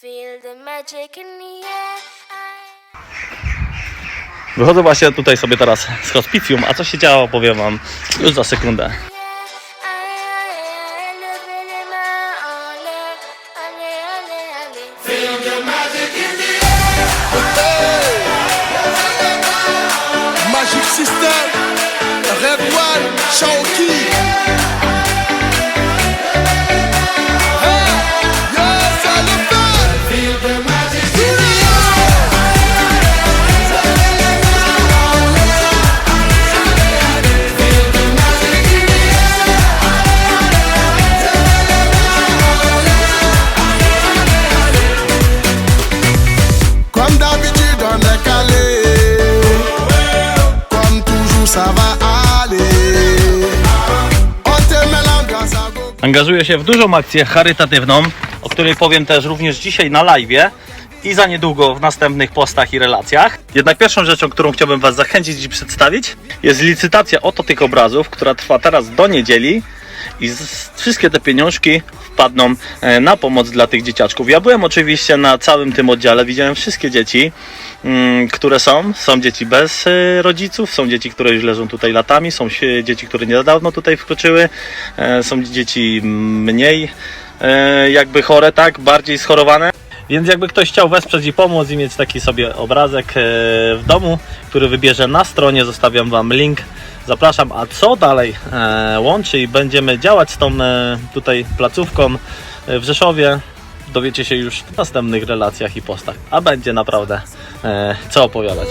Feel the magic in Wychodzę właśnie tutaj sobie teraz z hospicjum, a co się działo powiem wam już za sekundę. D'habitude. Angażuję się w dużą akcję charytatywną, o której powiem też również dzisiaj na live i za niedługo w następnych postach i relacjach. Jednak pierwszą rzeczą, którą chciałbym Was zachęcić i przedstawić, jest licytacja oto tych obrazów, która trwa teraz do niedzieli i wszystkie te pieniążki wpadną e, na pomoc dla tych dzieciaczków. Ja byłem oczywiście na całym tym oddziale, widziałem wszystkie dzieci, mm, które są. Są dzieci bez e, rodziców, są dzieci, które już leżą tutaj latami, są dzieci, które niedawno tutaj wkroczyły, e, są dzieci mniej jakby chore, tak, bardziej schorowane. Więc jakby ktoś chciał wesprzeć i pomóc i mieć taki sobie obrazek w domu, który wybierze na stronie, zostawiam Wam link. Zapraszam, a co dalej? E, łączy i będziemy działać z tą e, tutaj placówką e, w Rzeszowie, dowiecie się już w następnych relacjach i postach, a będzie naprawdę co opowiadać.